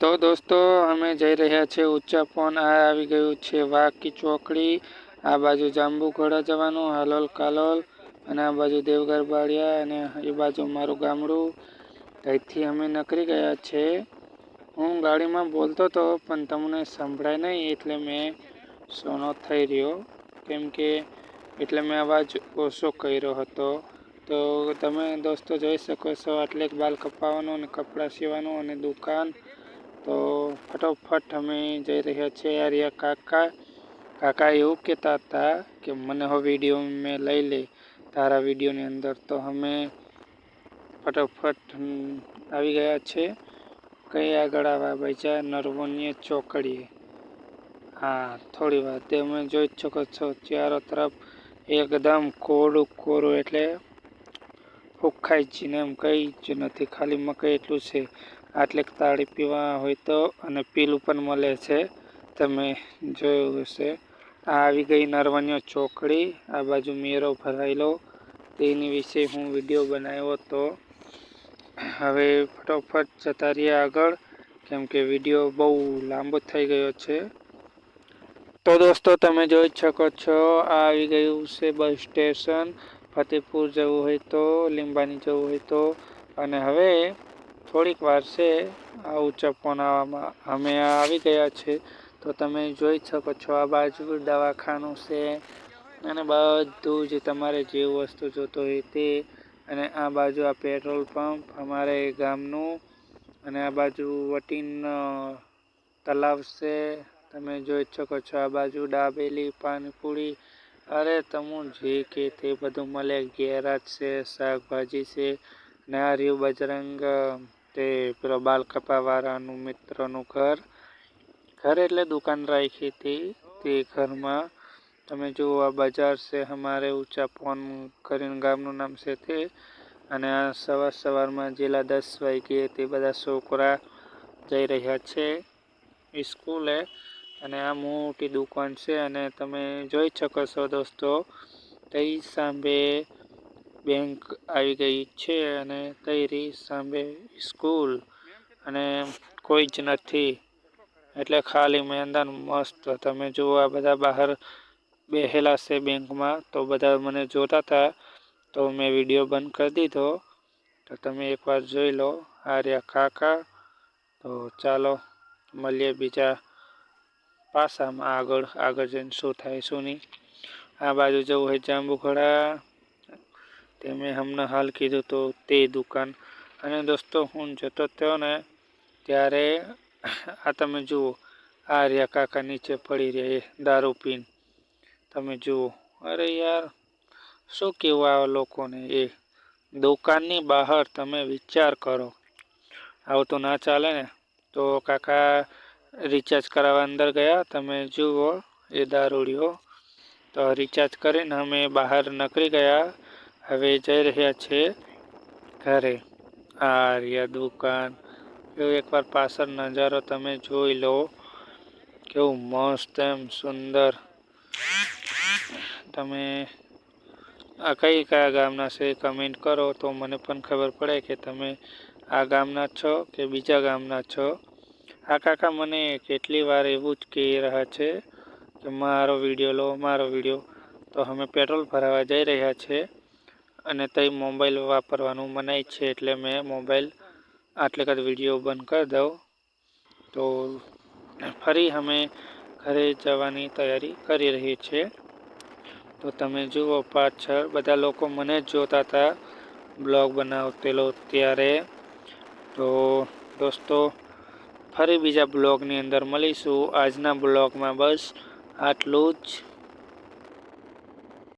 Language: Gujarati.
તો દોસ્તો, અમે જઈ રહ્યા છીએ ઉચ્ચાપોન આ આવી ગયું છે વાકી ચોકડી. આ બાજુ જાંબુઘોડા જવાનું, હાલોલ કાલોલ. અને આ બાજુ દેવગર બાળિયા અને એ બાજુ મારું ગામડું. અહીંથી અમે નકરી ગયા છે. હું ગાડીમાં બોલતો હતો પણ તમને સંભળાય નહીં એટલે મેં સોનો થઈ રહ્યો. કેમ કે એટલે મેં અવાજ ઓછો કર્યો હતો. તો તમે દોસ્તો જોઈ શકો છો આટલે બાલ કપાવવાનું અને કપડાં સીવાનું અને દુકાન તો ફટોફટ અમે જઈ રહ્યા છીએ આર્યા કાકા. કાકા એવું કહેતા હતા કે મને હવે વીડિયો મેં લઈ લે. તારા વિડીયોની અંદર તો અમે ફટોફટ આવી ગયા છે. કઈ આગળ આવ્યા ભાઈ નરવણીય ચોકડીએ. હા, થોડી વાર તે અમે જોઈ શકો છો, ચારો તરફ એકદમ કોરું કોરું એટલે ફૂખાય છે ને એમ કંઈ જ નથી. ખાલી મકાઈ એટલું છે. આટલે તાળી પીવા હોય તો અને પીલું પણ મળે છે. તમે જોયું હશે. આ આવી ગઈ નરવણીય ચોકડી, આ બાજુ મેરો ભરાયેલો. તેની વિશે હું વીડિયો બનાવ્યો હતો હવે ફટોફટ જતા રહ્યા આગળ, કેમ કે વીડિયો બહુ લાંબો થઈ ગયો છે. તો દોસ્તો, તમે જોઈ શકો છો, આ આવી ગયું છે બસ સ્ટેશન. ફતેપુર જવું હોય તો, લીંબાની જવું હોય તો. અને હવે થોડીક વાર છે આ ઊંચા પોનાવામાં અમે આવી ગયા છે. તો તમે જોઈ શકો છો આ બાજુ દવાખાનું છે અને બધું જ તમારે જે વસ્તુ જોતો હોય તે. અને આ બાજુ આ પેટ્રોલ પંપ, અમારે ગામનું. અને આ બાજુ વટીન તલાવ છે. તમે જોઈ શકો છો આ બાજુ દાબેલી પાણીપુરી અરે તમું જે કે તે બધું મળે. ગેરાજ છે, શાકભાજી છે. ને આ બજરંગ તે પેલો બાલ કપાવાળાનું મિત્રનું ઘર. ઘર એટલે દુકાન રાખી હતી તે ઘરમાં. તમે જુઓ, આ બજાર છે, અમારે ઊંચા ફોન કરીને ગામનું નામ છે તે. અને આ સવાર સવારમાં જેલા દસ વાગ્યે તે બધા છોકરા જઈ રહ્યા છે સ્કૂલે. અને આ મોટી દુકાન છે અને તમે જોઈ શકો છો દોસ્તો તઈ સાંભે બેંક આવી ગઈ છે અને તૈરી સાંભે સ્કૂલ અને કોઈ જ નથી. એટલે ખાલી મેદાન મસ્ત. તમે જુઓ આ બધા બહાર બેહેલા છે બેંકમાં, તો બધા મને જોતા હતા તો મેં વીડિયો બંધ કરી દીધો. તો તમે એકવાર જોઈ લો, આર્યા કાકા. તો ચાલો, મળીએ બીજા પાસામાં આગળ આગળ જઈને શું થાય શું નહીં. આ બાજુ જવું હોય જાંબુખોડા તે મેં હમણાં હાલ કીધું તો તે દુકાન. અને દોસ્તો, હું જતો થયો ને ત્યારે આ તમે જુઓ, આ રહ્યા કાકા નીચે પડી રહ્યા એ દારૂ પીને. તમે જુઓ, અરે યાર, શું કહેવું આ લોકોને? એ દુકાનની બહાર તમે વિચાર કરો. આવું તો ના ચાલે ને, તો કાકા રિચાર્જ કરાવવા અંદર ગયા. તમે જુઓ, એ દારૂડિયો. તો રિચાર્જ કરીને અમે બહાર નીકળી ગયા. હવે જઈ રહ્યા છે ઘરે. આ દુકાન. એવો એકવાર પાછળ નજારો તમે જોઈ લો. કેવું મસ્ત એમ સુંદર. તમે આ કઈ કયા ગામના છે કમેન્ટ કરો તો મને પણ ખબર પડે કે તમે આ ગામના છો કે બીજા ગામના છો. આ કાકા, મને કેટલી વાર એવું જ કહી રહ્યા છે કે મારો વીડિયો લો, મારો વીડિયો. તો અમે પેટ્રોલ ભરાવા જઈ રહ્યા છે. અને તઈ મોબાઈલ વાપરવાનું મનાય છે એટલે મેં મોબાઈલ આટલે કદ વીડિયો બંધ કરી દઉં. તો ફરી અમે ઘરે જવાની તૈયારી કરી રહી છે. તો તમે જુઓ પાછળ, બધા લોકો મને જ જોતા હતા, બ્લોગ બનાવતેલો ત્યારે. તો દોસ્તો, ફરી બીજા બ્લોગની અંદર મળીશું. આજના બ્લોગમાં બસ આટલું જ.